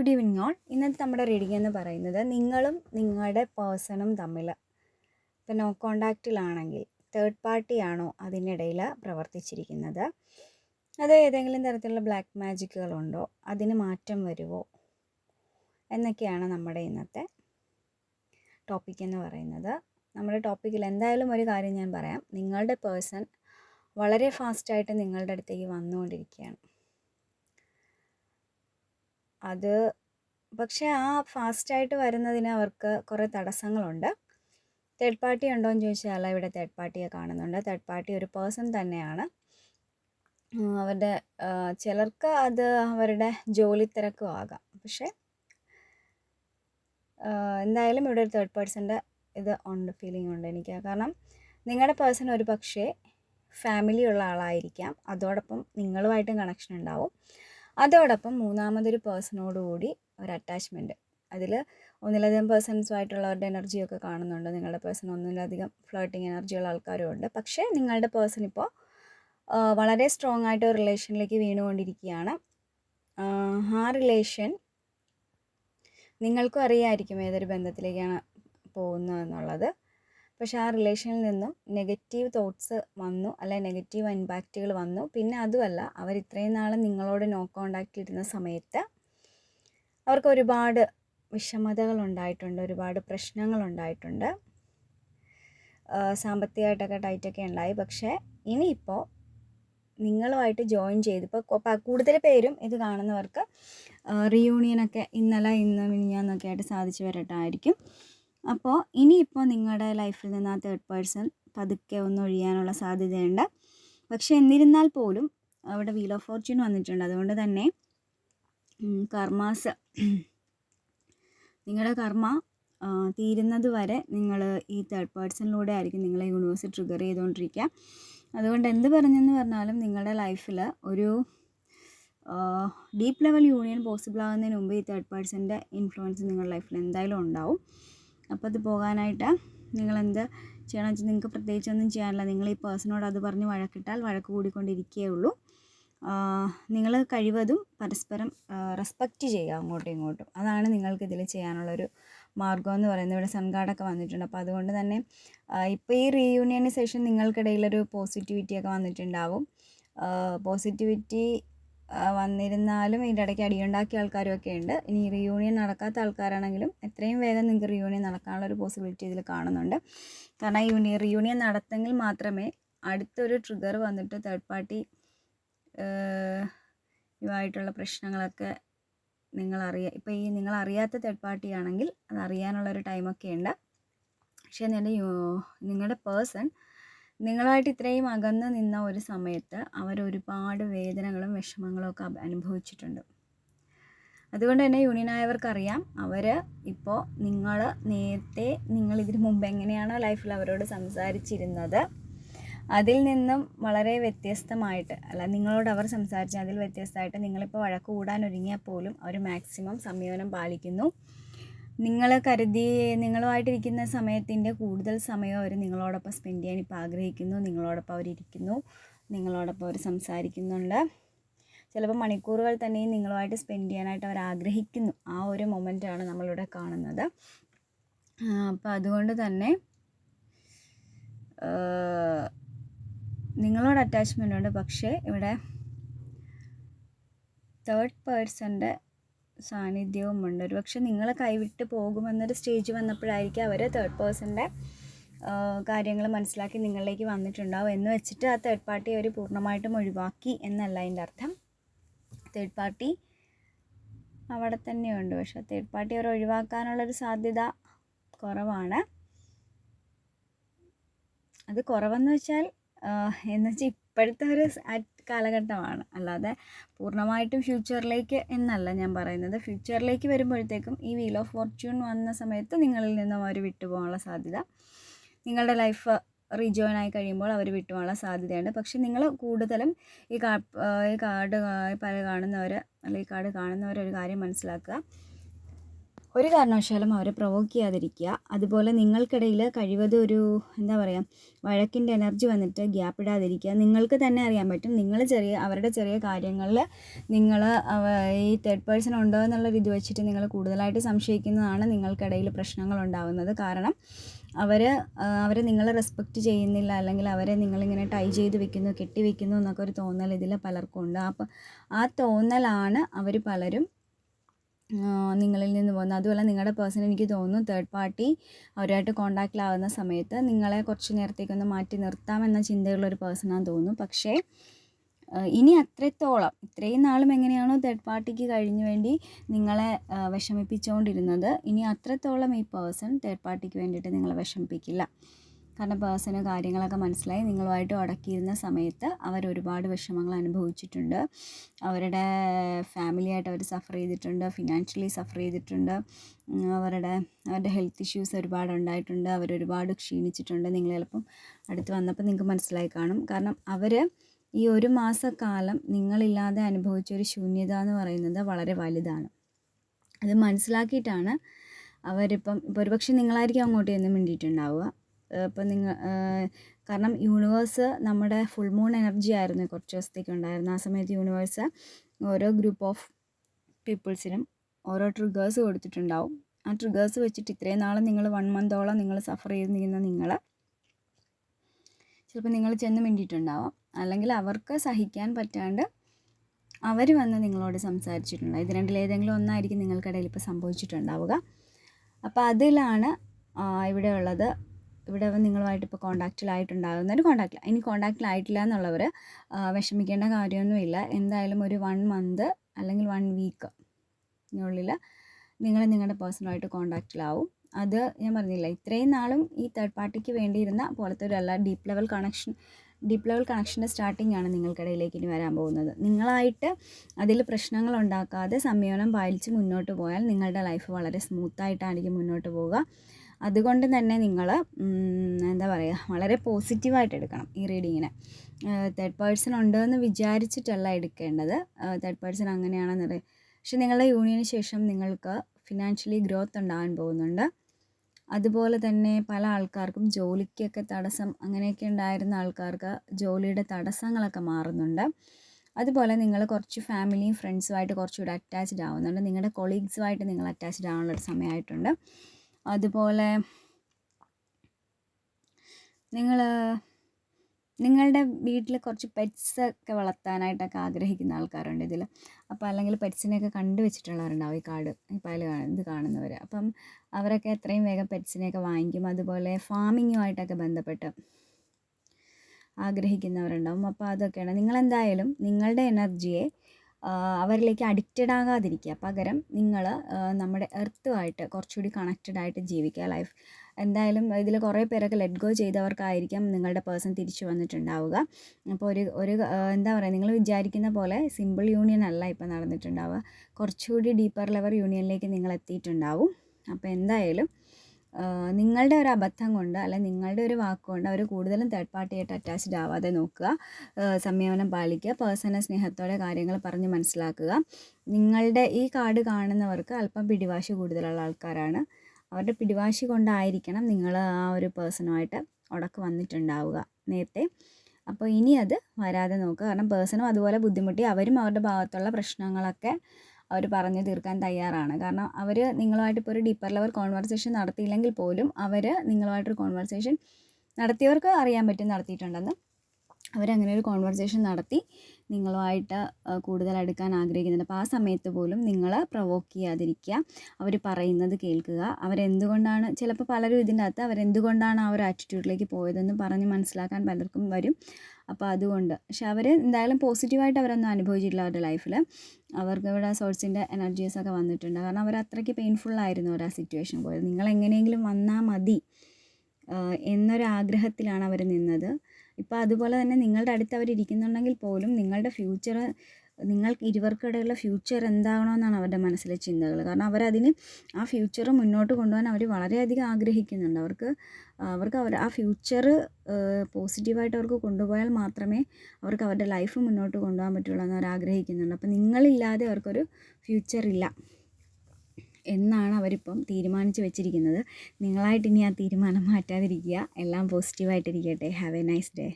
Good evening all ഇന്നത്തെ നമ്മുടെ reading എന്ന് പറയുന്നത് നിങ്ങളും നിങ്ങളുടെ പേഴ്സണും തമ്മിൽ ഇപ്പോൾ നോ കോണ്ടാക്റ്റിലാണെങ്കിൽ തേർഡ് പാർട്ടിയാണോ അതിനിടയിൽ പ്രവർത്തിച്ചിരിക്കുന്നത്? അത് ഏതെങ്കിലും തരത്തിലുള്ള ബ്ലാക്ക് മാജിക്കുകളുണ്ടോ അതിന് മാറ്റം വരുമോ എന്നൊക്കെയാണ് നമ്മുടെ ഇന്നത്തെ ടോപ്പിക് എന്ന് പറയുന്നത്. നമ്മുടെ ടോപ്പിക്കിൽ എന്തായാലും ഒരു കാര്യം ഞാൻ പറയാം. നിങ്ങളുടെ പേഴ്സൺ വളരെ ഫാസ്റ്റായിട്ട് നിങ്ങളുടെ അടുത്തേക്ക് വന്നുകൊണ്ടിരിക്കുകയാണ്. അത് പക്ഷേ ആ ഫാസ്റ്റായിട്ട് വരുന്നതിന് അവർക്ക് കുറേ തടസ്സങ്ങളുണ്ട്. തേർഡ് പാർട്ടി ഉണ്ടോ എന്ന് ചോദിച്ചാൽ ഇവിടെ തേർഡ് പാർട്ടിയെ കാണുന്നുണ്ട്. തേർഡ് പാർട്ടി ഒരു പേഴ്സൺ തന്നെയാണ്. അവരുടെ ചിലർക്ക് അത് അവരുടെ ജോലി തിരക്കും ആകാം. പക്ഷേ എന്തായാലും ഇവിടെ ഒരു തേർഡ് പേഴ്സന്റെ ഇത് ഉണ്ട് ഫീലിംഗ് ഉണ്ട് എനിക്ക്. കാരണം നിങ്ങളുടെ പേഴ്സൺ ഒരു പക്ഷേ ഫാമിലി ഉള്ള ആളായിരിക്കാം. അതോടൊപ്പം നിങ്ങളുമായിട്ടും കണക്ഷൻ ഉണ്ടാവും. അതോടൊപ്പം മൂന്നാമതൊരു പേഴ്സണോട് കൂടി ഒരു അറ്റാച്ച്മെന്റ് അതിൽ ഒന്നിലധികം പേഴ്സൺസുമായിട്ടുള്ളവരുടെ എനർജിയൊക്കെ കാണുന്നുണ്ട്. നിങ്ങളുടെ പേഴ്സൺ ഒന്നിലധികം ഫ്ലോട്ടിങ് എനർജിയുള്ള ആൾക്കാരും ഉണ്ട് പക്ഷേ നിങ്ങളുടെ പേഴ്സൺ ഇപ്പോൾ വളരെ സ്ട്രോങ് ആയിട്ട് ഒരു റിലേഷനിലേക്ക് വീണുകൊണ്ടിരിക്കുകയാണ്. ആ, റിലേഷൻ നിങ്ങൾക്കും അറിയായിരിക്കും ഏതൊരു ബന്ധത്തിലേക്കാണ് പോകുന്നത് എന്നുള്ളത് പക്ഷെ ആ റിലേഷനിൽ നിന്നും നെഗറ്റീവ് തോട്ട്സ് വന്നു അല്ലെ നെഗറ്റീവ് ഇമ്പാക്റ്റുകൾ വന്നു. പിന്നെ അതുമല്ല അവർ ഇത്രയും നാൾ നിങ്ങളോട് നോ കോണ്ടാക്റ്റ് ഇരുന്ന സമയത്ത് അവർക്ക് ഒരുപാട് വിഷമതകൾ ഉണ്ടായിട്ടുണ്ട് ഒരുപാട് പ്രശ്നങ്ങൾ ഉണ്ടായിട്ടുണ്ട്. സാമ്പത്തികമായിട്ടൊക്കെ ടൈറ്റൊക്കെ ഉണ്ടായി. പക്ഷേ ഇനിയിപ്പോൾ നിങ്ങളുമായിട്ട് ജോയിൻ ചെയ്ത് ഇപ്പോൾ കൂടുതൽ പേരും ഇത് കാണുന്നവർക്ക് റീയൂണിയനൊക്കെ ഇന്നലെ ഇന്ന് മിനിഞ്ഞാന്നൊക്കെ ആയിട്ട് സാധിച്ചു വരട്ടായിരിക്കും. അപ്പോൾ ഇനിയിപ്പോൾ നിങ്ങളുടെ ലൈഫിൽ നിന്ന് ആ തേർഡ് പേഴ്സൺ പതുക്കെ ഒന്ന് ഒഴിയാനുള്ള സാധ്യതയുണ്ട്. പക്ഷെ എന്നിരുന്നാൽ പോലും അവിടെ വീൽ ഓഫ് ഫോർച്യൂൺ വന്നിട്ടുണ്ട്. അതുകൊണ്ട് തന്നെ കർമാസ് നിങ്ങളുടെ കർമ്മ തീരുന്നത് വരെ നിങ്ങൾ ഈ തേർഡ് പേഴ്സണിലൂടെ ആയിരിക്കും നിങ്ങളെ യൂണിവേഴ്സ് ട്രിഗർ ചെയ്തുകൊണ്ടിരിക്കുക അതുകൊണ്ട് എന്ത് പറഞ്ഞെന്ന് പറഞ്ഞാലും നിങ്ങളുടെ ലൈഫിൽ ഒരു ഡീപ്പ് ലെവൽ യൂണിയൻ പോസിബിൾ ആകുന്നതിന് മുമ്പ് ഈ തേർഡ് പേഴ്സന്റെ ഇൻഫ്ലുവൻസ് നിങ്ങളുടെ ലൈഫിൽ എന്തായാലും ഉണ്ടാവും. അപ്പോൾ അത് പോകാനായിട്ട് നിങ്ങൾ എന്ത് ചെയ്യണമെന്ന് വെച്ചാൽ നിങ്ങൾക്ക് പ്രത്യേകിച്ചൊന്നും ചെയ്യാനില്ല. നിങ്ങൾ ഈ പേഴ്സണോട് അത് പറഞ്ഞ് വഴക്കിട്ടാൽ വഴക്ക് കൂടിക്കൊണ്ടിരിക്കേ ഉള്ളൂ നിങ്ങൾ കഴിവതും പരസ്പരം റെസ്പെക്റ്റ് ചെയ്യുക അങ്ങോട്ടും ഇങ്ങോട്ടും. അതാണ് നിങ്ങൾക്ക് ഇതിൽ ചെയ്യാനുള്ളൊരു മാർഗം എന്ന് പറയുന്നത്. ഇവിടെ സൺഗാർഡൊക്കെ വന്നിട്ടുണ്ട്. അപ്പോൾ അതുകൊണ്ട് തന്നെ ഇപ്പോൾ ഈ റീയൂണിയന് ശേഷം നിങ്ങൾക്കിടയിലൊരു പോസിറ്റിവിറ്റിയൊക്കെ വന്നിട്ടുണ്ടാവും. പോസിറ്റിവിറ്റി വന്നിരുന്നാലും ഇതിന്റെ ഇടയ്ക്ക് അടിയുണ്ടാക്കിയ ആൾക്കാരും ഒക്കെ ഉണ്ട്. ഇനി റിയൂണിയൻ നടക്കാത്ത ആൾക്കാരാണെങ്കിലും എത്രയും വേഗം നിങ്ങൾക്ക് റിയൂണിയൻ നടക്കാനുള്ള ഒരു പോസിബിലിറ്റി ഇതിൽ കാണുന്നുണ്ട്. കാരണം യൂണി റിയൂണിയൻ നടത്തെങ്കിൽ മാത്രമേ അടുത്തൊരു ട്രിഗർ വന്നിട്ട് തേർഡ് പാർട്ടി ഇതുമായിട്ടുള്ള പ്രശ്നങ്ങളൊക്കെ നിങ്ങൾ അറിയാം ഇപ്പോൾ ഈ നിങ്ങൾ അറിയാത്ത തേർഡ് പാർട്ടി ആണെങ്കിൽ അത് അറിയാനുള്ളൊരു ടൈമൊക്കെ ഉണ്ട്. പക്ഷേ നിങ്ങളുടെ നിങ്ങളുടെ പേഴ്സൺ നിങ്ങളുമായിട്ട് ഇത്രയും അകന്ന് നിന്ന ഒരു സമയത്ത് അവർ ഒരുപാട് വേദനകളും വിഷമങ്ങളും ഒക്കെ അനുഭവിച്ചിട്ടുണ്ട്. അതുകൊണ്ട് തന്നെ യൂണിയനായവർക്കറിയാം അവർ ഇപ്പോൾ നിങ്ങൾ നേരത്തെ നിങ്ങൾ ഇതിന് മുമ്പ് എങ്ങനെയാണോ ലൈഫിൽ അവരോട് സംസാരിച്ചിരുന്നത് അതിൽ നിന്നും വളരെ വ്യത്യസ്തമായിട്ട് അല്ല നിങ്ങളോട് അവർ സംസാരിച്ച അതിൽ വ്യത്യസ്തമായിട്ട് നിങ്ങളിപ്പോൾ വഴക്ക് കൂടാൻ ഒരുങ്ങിയാൽ പോലും അവർ മാക്സിമം സംയമനം പാലിക്കുന്നു. നിങ്ങൾ കരുതി നിങ്ങളുമായിട്ടിരിക്കുന്ന സമയത്തിന്റെ കൂടുതൽ സമയം അവർ നിങ്ങളോടൊപ്പം സ്പെൻഡ് ചെയ്യാൻ ഇപ്പോൾ ആഗ്രഹിക്കുന്നു നിങ്ങളോടൊപ്പം അവരിരിക്കുന്നു നിങ്ങളോടൊപ്പം അവർ സംസാരിക്കുന്നുണ്ട്. ചിലപ്പോൾ മണിക്കൂറുകൾ തന്നെയും നിങ്ങളുമായിട്ട് സ്പെൻഡ് ചെയ്യാനായിട്ട് അവർ ആഗ്രഹിക്കുന്നു. ആ ഒരു മൊമെന്റാണ് നമ്മളിവിടെ കാണുന്നത്. അപ്പോൾ അതുകൊണ്ട് തന്നെ നിങ്ങളോട് അറ്റാച്ച്മെന്റ് ഉണ്ട്. പക്ഷേ ഇവിടെ തേർഡ് പേഴ്സന്റെ സാന്നിധ്യവും ഉണ്ട് ഒരു പക്ഷെ നിങ്ങൾ കൈവിട്ട് പോകുമെന്നൊരു സ്റ്റേജ് വന്നപ്പോഴായിരിക്കും അവർ തേർഡ് പേഴ്സന്റെ കാര്യങ്ങൾ മനസ്സിലാക്കി നിങ്ങളിലേക്ക് വന്നിട്ടുണ്ടാവും എന്ന് വെച്ചിട്ട് ആ തേർഡ് പാർട്ടി അവർ പൂർണമായിട്ടും ഒഴിവാക്കി എന്നല്ല അതിന്റെ അർത്ഥം. തേർഡ് പാർട്ടി അവിടെ തന്നെയുണ്ട്. പക്ഷെ തേർഡ് പാർട്ടി അവർ ഒഴിവാക്കാനുള്ളൊരു സാധ്യത കുറവാണ്. അത് കുറവെന്ന് വെച്ചാൽ എന്ന് വെച്ചാൽ ഇപ്പോഴത്തെ ഒരു കാലഘട്ടമാണ്. അല്ലാതെ പൂർണമായിട്ടും ഫ്യൂച്ചറിലേക്ക് എന്നല്ല ഞാൻ പറയുന്നത്. ഫ്യൂച്ചറിലേക്ക് വരുമ്പോഴത്തേക്കും ഈ വീൽ ഓഫ് ഫോർച്യൂൺ വന്ന സമയത്ത് നിങ്ങളിൽ നിന്നും അവർ വിട്ടുപോകാനുള്ള സാധ്യത നിങ്ങളുടെ ലൈഫ് റീജോയിൻ ആയി കഴിയുമ്പോൾ അവർ വിട്ടുപോകാനുള്ള സാധ്യതയുണ്ട്. പക്ഷെ നിങ്ങൾ കൂടുതലും ഈ കാ ഈ കാർഡ് പല കാണുന്നവർ അല്ലെങ്കിൽ ഈ കാർഡ് കാണുന്നവർ ഒരു കാര്യം മനസ്സിലാക്കുക. ഒരു കാരണവശാലും അവരെ പ്രൊവോക്ക് ചെയ്യാതിരിക്കുക. അതുപോലെ നിങ്ങൾക്കിടയിൽ കഴിവതും ഒരു എന്താ പറയുക വഴക്കിന്റെ എനർജി വന്നിട്ട് ഗ്യാപ്പ് ഇടാതിരിക്കുക. നിങ്ങൾക്ക് തന്നെ അറിയാൻ പറ്റും. നിങ്ങൾ ചെറിയ അവരുടെ ചെറിയ കാര്യങ്ങളിൽ നിങ്ങൾ ഈ തേർഡ് പേഴ്സൺ ഉണ്ടോ എന്നുള്ള ഇത് വെച്ചിട്ട് നിങ്ങൾ കൂടുതലായിട്ട് സംശയിക്കുന്നതാണ് നിങ്ങൾക്കിടയിൽ പ്രശ്നങ്ങൾ ഉണ്ടാകുന്നത് കാരണം അവർ അവരെ നിങ്ങളെ റെസ്പെക്റ്റ് ചെയ്യുന്നില്ല. അല്ലെങ്കിൽ അവരെ നിങ്ങളിങ്ങനെ ടൈ ചെയ്ത് വെക്കുന്നു കെട്ടി വെക്കുന്നു എന്നൊക്കെ ഒരു തോന്നൽ ഇതിൽ പലർക്കും ഉണ്ട്. അപ്പോൾ ആ തോന്നലാണ് അവർ പലരും നിങ്ങളിൽ നിന്ന് പോകുന്നത് അതുപോലെ നിങ്ങളുടെ പേഴ്സൺ എനിക്ക് തോന്നുന്നു തേർഡ് പാർട്ടി അവരുമായിട്ട് കോണ്ടാക്റ്റിലാവുന്ന സമയത്ത് നിങ്ങളെ കുറച്ച് നേരത്തേക്കൊന്ന് മാറ്റി നിർത്താമെന്ന ചിന്തയുള്ളൊരു പേഴ്സണാന്ന് തോന്നുന്നു. പക്ഷേ ഇനി അത്രത്തോളം ഇത്രയും നാളും എങ്ങനെയാണോ തേർഡ് പാർട്ടിക്ക് കഴിഞ്ഞു വേണ്ടി നിങ്ങളെ വിഷമിപ്പിച്ചുകൊണ്ടിരുന്നത് ഇനി അത്രത്തോളം ഈ പേഴ്സൺ തേർഡ് പാർട്ടിക്ക് വേണ്ടിയിട്ട് നിങ്ങളെ വിഷമിപ്പിക്കില്ല. കാരണം പേഴ്സണൽ കാര്യങ്ങളൊക്കെ മനസ്സിലായി. നിങ്ങളുമായിട്ട് ഉടക്കിയിരുന്ന സമയത്ത് അവർ ഒരുപാട് വിഷമങ്ങൾ അനുഭവിച്ചിട്ടുണ്ട്. അവരുടെ ഫാമിലിയായിട്ട് അവർ സഫർ ചെയ്തിട്ടുണ്ട്. ഫിനാൻഷ്യലി സഫർ ചെയ്തിട്ടുണ്ട്. അവരുടെ അവരുടെ ഹെൽത്ത് ഇഷ്യൂസ് ഒരുപാട് ഉണ്ടായിട്ടുണ്ട്. അവർ ഒരുപാട് ക്ഷീണിച്ചിട്ടുണ്ട്. നിങ്ങൾ ചിലപ്പം അടുത്ത് വന്നപ്പോൾ നിങ്ങൾക്ക് മനസ്സിലായി കാണും. കാരണം അവർ ഈ ഒരു മാസക്കാലം നിങ്ങളില്ലാതെ അനുഭവിച്ച ഒരു ശൂന്യത എന്ന് പറയുന്നത് വളരെ വലുതാണ്. അത് മനസ്സിലാക്കിയിട്ടാണ് അവരിപ്പം ഇപ്പോൾ ഒരുപക്ഷെ നിങ്ങളായിരിക്കും അങ്ങോട്ട് ചെന്ന് മിണ്ടിയിട്ടുണ്ടാവുക. ഇപ്പം നിങ്ങൾ കാരണം യൂണിവേഴ്സ് നമ്മുടെ ഫുൾ മൂൺ എനർജി ആയിരുന്നു കുറച്ച് ദിവസത്തേക്ക് ഉണ്ടായിരുന്നു ആ സമയത്ത് യൂണിവേഴ്സ് ഓരോ ഗ്രൂപ്പ് ഓഫ് പീപ്പിൾസിനും ഓരോ ട്രിഗേഴ്സ് കൊടുത്തിട്ടുണ്ടാവും. ആ ട്രിഗേഴ്സ് വെച്ചിട്ട് ഇത്രയും നാളും നിങ്ങൾ വൺ മന്തോളം നിങ്ങൾ സഫർ ചെയ്ത് നിൽക്കുന്ന നിങ്ങൾ ചിലപ്പോൾ നിങ്ങൾ ചെന്ന് മിണ്ടിയിട്ടുണ്ടാവാം. അല്ലെങ്കിൽ അവർക്ക് സഹിക്കാൻ പറ്റാണ്ട് അവർ വന്ന് നിങ്ങളോട് സംസാരിച്ചിട്ടുണ്ടാവും. ഇത് രണ്ടിലേതെങ്കിലും ഒന്നായിരിക്കും നിങ്ങൾക്കിടയിൽ ഇപ്പോൾ സംഭവിച്ചിട്ടുണ്ടാവുക. അപ്പോൾ അതിലാണ് ഇവിടെ ഉള്ളത് ഇവിടെ നിങ്ങളുമായിട്ട് ഇപ്പോൾ കോൺടാക്റ്റിലായിട്ടുണ്ടാകുന്നവർ കോൺടാക്റ്റിൽ ഇനി കോണ്ടാക്റ്റിലായിട്ടില്ല എന്നുള്ളവർ വിഷമിക്കേണ്ട കാര്യമൊന്നുമില്ല. എന്തായാലും ഒരു വൺ മന്ത് അല്ലെങ്കിൽ വൺ വീക്ക് ഉള്ളിൽ നിങ്ങൾ നിങ്ങളുടെ പേഴ്സണലായിട്ട് കോൺടാക്റ്റിലാവും അത് ഞാൻ പറഞ്ഞില്ല ഇത്രയും നാളും ഈ തേർഡ് പാർട്ടിക്ക് വേണ്ടിയിരുന്ന പോലത്തെ ഒരു അല്ല deep level connection deep level കണക്ഷന്റെ സ്റ്റാർട്ടിംഗ് ആണ് നിങ്ങൾക്കിടയിലേക്ക് ഇനി വരാൻ പോകുന്നത്. നിങ്ങളായിട്ട് അതിൽ പ്രശ്നങ്ങൾ ഉണ്ടാക്കാതെ സംയമനം പാലിച്ച് മുന്നോട്ട് പോയാൽ നിങ്ങളുടെ ലൈഫ് വളരെ സ്മൂത്തായിട്ടായിരിക്കും മുന്നോട്ട് പോവുക. അതുകൊണ്ട് തന്നെ നിങ്ങൾ എന്താ പറയുക വളരെ പോസിറ്റീവായിട്ട് എടുക്കണം ഈ റീഡിങ്ങിനെ. തേർഡ് പേഴ്സൺ ഉണ്ടെന്ന് വിചാരിച്ചിട്ടല്ല എടുക്കേണ്ടത്. തേർഡ് പേഴ്സൺ അങ്ങനെയാണെന്നത് പക്ഷെ നിങ്ങളുടെ യൂണിയന് ശേഷം നിങ്ങൾക്ക് ഫിനാൻഷ്യലി ഗ്രോത്ത് ഉണ്ടാകാൻ പോകുന്നുണ്ട്. അതുപോലെ തന്നെ പല ആൾക്കാർക്കും ജോലിക്കൊക്കെ തടസ്സം അങ്ങനെയൊക്കെ ഉണ്ടായിരുന്ന ആൾക്കാർക്ക് ജോലിയുടെ തടസ്സങ്ങളൊക്കെ മാറുന്നുണ്ട്. അതുപോലെ നിങ്ങൾ കുറച്ച് ഫാമിലിയും ഫ്രണ്ട്സുമായിട്ട് കുറച്ചുകൂടി അറ്റാച്ച്ഡ് ആവുന്നുണ്ട്. നിങ്ങളുടെ കൊളീഗ്സുമായിട്ട് നിങ്ങൾ അറ്റാച്ച്ഡ് ആവാനുള്ളൊരു സമയമായിട്ടുണ്ട്. അതുപോലെ നിങ്ങൾ നിങ്ങളുടെ വീട്ടിൽ കുറച്ച് പെറ്റ്സ് ഒക്കെ വളർത്താനായിട്ടൊക്കെ ആഗ്രഹിക്കുന്ന ആൾക്കാരുണ്ട് ഇതിൽ അപ്പോൾ അല്ലെങ്കിൽ പെറ്റ്സിനെയൊക്കെ കണ്ടു വെച്ചിട്ടുള്ളവരുണ്ടാവും ഈ കാട് ഈ പല ഇത് കാണുന്നവർ അപ്പം അവരൊക്കെ എത്രയും വേഗം പെറ്റ്സിനെയൊക്കെ വാങ്ങിക്കും. അതുപോലെ ഫാമിങ്ങുമായിട്ടൊക്കെ ബന്ധപ്പെട്ട് ആഗ്രഹിക്കുന്നവരുണ്ടാവും. അപ്പോൾ അതൊക്കെയാണ്. നിങ്ങളെന്തായാലും നിങ്ങളുടെ എനർജിയെ അവരിലേക്ക് അഡിക്റ്റഡ് ആകാതിരിക്കുക. പകരം നിങ്ങൾ നമ്മുടെ എർത്തുമായിട്ട് കുറച്ചുകൂടി കണക്റ്റഡ് ആയിട്ട് ജീവിക്കുക. ലൈഫ് എന്തായാലും ഇതിൽ കുറേ പേരൊക്കെ ലെറ്റ് ഗോ ചെയ്തവർക്കായിരിക്കാം നിങ്ങളുടെ പേഴ്സൺ തിരിച്ചു വന്നിട്ടുണ്ടാവുക. അപ്പോൾ ഒരു ഒരു എന്താ പറയുക നിങ്ങൾ വിചാരിക്കുന്ന പോലെ സിമ്പിൾ യൂണിയൻ അല്ല ഇപ്പോൾ നടന്നിട്ടുണ്ടാവുക. കുറച്ചുകൂടി ഡീപ്പർ ലെവൽ യൂണിയനിലേക്ക് നിങ്ങൾ എത്തിയിട്ടുണ്ടാവും. അപ്പോൾ എന്തായാലും നിങ്ങളുടെ ഒരു അബദ്ധം കൊണ്ട് അല്ലെങ്കിൽ നിങ്ങളുടെ ഒരു വാക്കുകൊണ്ട് അവർ കൂടുതലും തേർഡ് പാർട്ടിയായിട്ട് അറ്റാച്ച്ഡ് ആവാതെ നോക്കുക. സംയമനം പാലിക്കുക. പേഴ്സണൽ സ്നേഹത്തോടെ കാര്യങ്ങൾ പറഞ്ഞ് മനസ്സിലാക്കുക. നിങ്ങളുടെ ഈ കാർഡ് കാണുന്നവർക്ക് അല്പം പിടിവാശി കൂടുതലുള്ള ആൾക്കാരാണ്. അവരുടെ പിടിവാശി കൊണ്ടായിരിക്കണം നിങ്ങൾ ആ ഒരു പേഴ്സണുമായിട്ട് ഉടക്ക് വന്നിട്ടുണ്ടാവുക. നേരത്തെ. അപ്പോൾ ഇനി അത് വരാതെ നോക്കുക. കാരണം പേഴ്സണും അതുപോലെ ബുദ്ധിമുട്ടി അവരും അവരുടെ ഭാഗത്തുള്ള പ്രശ്നങ്ങളൊക്കെ അവർ പറഞ്ഞു തീർക്കാൻ തയ്യാറാണ്. കാരണം അവർ നിങ്ങളുമായിട്ട് ഇപ്പോൾ ഒരു ഡീപ്പർ ലെവൽ കോൺവെർസേഷൻ നടത്തിയില്ലെങ്കിൽ പോലും അവർ നിങ്ങളുമായിട്ടൊരു കോൺവെർസേഷൻ നടത്തിയവർക്ക് അറിയാൻ പറ്റും നടത്തിയിട്ടുണ്ടെന്ന്. അവരങ്ങനെ ഒരു കോൺവെർസേഷൻ നടത്തി നിങ്ങളുമായിട്ട് കൂടുതൽ അടുക്കാൻ ആഗ്രഹിക്കുന്നുണ്ട്. അപ്പോൾ ആ സമയത്ത് പോലും നിങ്ങൾ പ്രൊവോക്ക് ചെയ്യാതിരിക്കുക. അവർ പറയുന്നത് കേൾക്കുക. അവരെന്തുകൊണ്ടാണ് ചിലപ്പോൾ പലരും ഇതിന്റെ അകത്ത് അവരെന്തുകൊണ്ടാണ് ആ ഒരു ആറ്റിറ്റ്യൂഡിലേക്ക് പോയതെന്ന് പറഞ്ഞ് മനസ്സിലാക്കാൻ പലർക്കും വരും. അപ്പോൾ അതുകൊണ്ട്. പക്ഷെ അവർ എന്തായാലും പോസിറ്റീവായിട്ട് അവരൊന്നും അനുഭവിച്ചിട്ടില്ല അവരുടെ ലൈഫിൽ അവർക്ക് ഇവിടെ സോഴ്സിന്റെ എനർജീസൊക്കെ വന്നിട്ടുണ്ട്. കാരണം അവർ അത്രയ്ക്ക് പെയിൻഫുള്ളായിരുന്നു അവർ ആ സിറ്റുവേഷൻ പോയത്. നിങ്ങൾ എങ്ങനെയെങ്കിലും വന്നാൽ മതി എന്നൊരാഗ്രഹത്തിലാണ് അവർ നിന്നത്. ഇപ്പോൾ അതുപോലെ തന്നെ നിങ്ങളുടെ അടുത്ത് അവർ പോലും നിങ്ങളുടെ ഫ്യൂച്ചർ നിങ്ങൾക്ക് ഇരുവർക്കിടയിലുള്ള ഫ്യൂച്ചർ എന്താകണമെന്നാണ് അവരുടെ മനസ്സിലെ ചിന്തകൾ. കാരണം അവരതിന് ആ ഫ്യൂച്ചർ മുന്നോട്ട് കൊണ്ടുപോകാൻ അവർ വളരെയധികം ആഗ്രഹിക്കുന്നുണ്ട്. അവർക്ക് അവർക്ക് അവർ ആ ഫ്യൂച്ചർ പോസിറ്റീവായിട്ട് അവർക്ക് കൊണ്ടുപോയാൽ മാത്രമേ അവർക്ക് അവരുടെ ലൈഫ് മുന്നോട്ട് കൊണ്ടുപോകാൻ പറ്റുള്ളൂ എന്ന് അവർ ആഗ്രഹിക്കുന്നുണ്ട്. അപ്പോൾ നിങ്ങളില്ലാതെ അവർക്കൊരു ഫ്യൂച്ചർ ഇല്ല എന്നാണ് അവരിപ്പം തീരുമാനിച്ച് വെച്ചിരിക്കുന്നത്. നിങ്ങളായിട്ട് ഇനി ആ തീരുമാനം മാറ്റാതിരിക്കുക. എല്ലാം പോസിറ്റീവായിട്ടിരിക്കട്ടെ ഹാവ് എ നൈസ് ഡേ